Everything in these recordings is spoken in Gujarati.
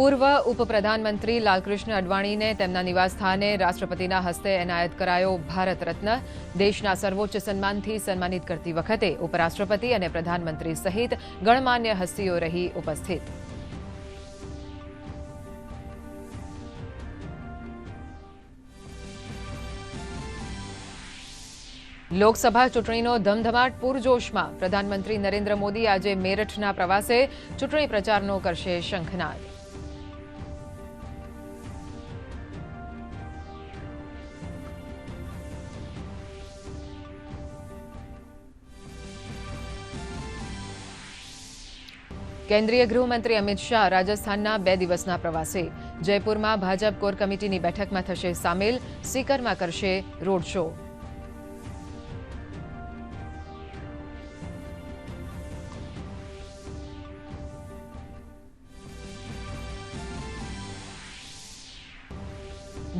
પૂર્વ ઉપપ્રધાનમંત્રી લાલકૃષ્ણ અડવાણીને તેમના નિવાસસ્થાને રાષ્ટ્રપતિના હસ્તે એનાયત કરાયો ભારત રત્ન. દેશના સર્વોચ્ચ સન્માનથી સન્માનિત કરતી વખતે ઉપરાષ્ટ્રપતિ અને પ્રધાનમંત્રી સહિત ગણમાન્ય હસ્તીઓ રહી ઉપસ્થિત. લોકસભા ચૂંટણીનો ધમધમાટ પૂરજોશમાં પ્રધાનમંત્રી નરેન્દ્ર મોદી આજે મેરઠના પ્રવાસે ચૂંટણી પ્રચારનો કરશે શંખનાદ. કેન્દ્રીય ગૃહમંત્રી અમિત શાહ રાજસ્થાનના બે દિવસના પ્રવાસે. જયપુરમાં ભાજપ કોર કમિટીની બેઠકમાં થશે સામેલ સીકરમાં કરશે રોડ શો.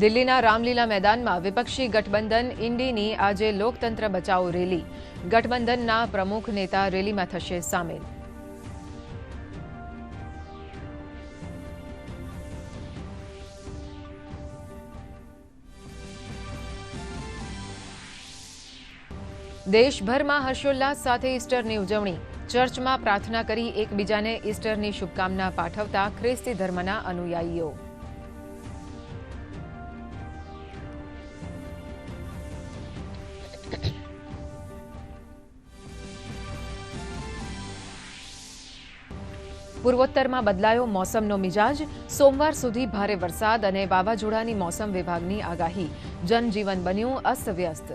દિલ્હીના રામલીલા મેદાનમાં વિપક્ષી ગઠબંધન ઇન્ડીની આજે લોકતંત્ર બચાવો રેલી. ગઠબંધનના પ્રમુખ નેતા રેલીમાં થશે સામેલ. દેશભરમાં હર્ષોલ્લાસ સાથે ઈસ્ટરની ઉજવણી. ચર્ચમાં પ્રાર્થના કરી એકબીજાને ઈસ્ટરની શુભકામના પાઠવતા ખ્રિસ્તી ધર્મના અનુયાયીઓ. પૂર્વોત્તરમાં બદલાયો મોસમનો મિજાજ. સોમવાર સુધી ભારે વરસાદ અને વાવાઝોડાની મોસમ વિભાગની આગાહી. જનજીવન બન્યું અસ્તવ્યસ્ત.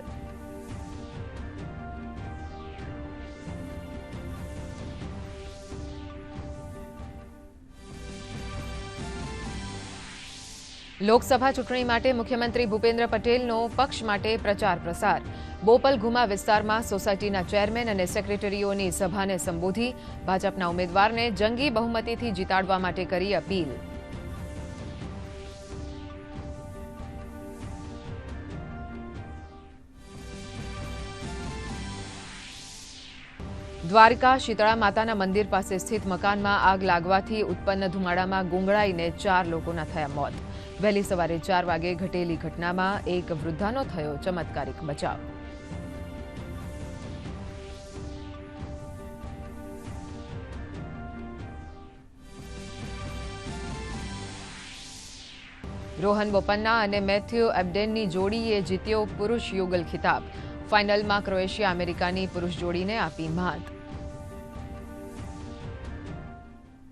લોકસભા ચૂંટણી માટે મુખ્યમંત્રી ભૂપેન્દ્ર પટેલનો પક્ષ માટે પ્રચાર પ્રસાર. બોપલ ગુમા વિસ્તારમાં સોસાયટીના ચેરમેન અને સેક્રેટરીઓની સભાને સંબોધી ભાજપના ઉમેદવારને જંગી બહુમતીથી જીતાડવા માટે કરી અપીલ. દ્વારકા શીતળા માતાના મંદિર પાસે સ્થિત મકાનમાં આગ લાગવાથી ઉત્પન્ન ધુમાડામાં ગુંગળાઈને ચાર લોકોના થયા મોત. વહેલી સવારે ચાર વાગે ઘટેલી ઘટનામાં એક વૃદ્ધાનો થયો ચમત્કારિક બચાવ. રોહન બોપન્ના અને મેથ્યુ એબડેનની જોડીએ જીત્યો પુરુષ યુગલ ખિતાબ. ફાઇનલમાં ક્રોએશિયા અમેરિકાની પુરુષ જોડીને આપી માત.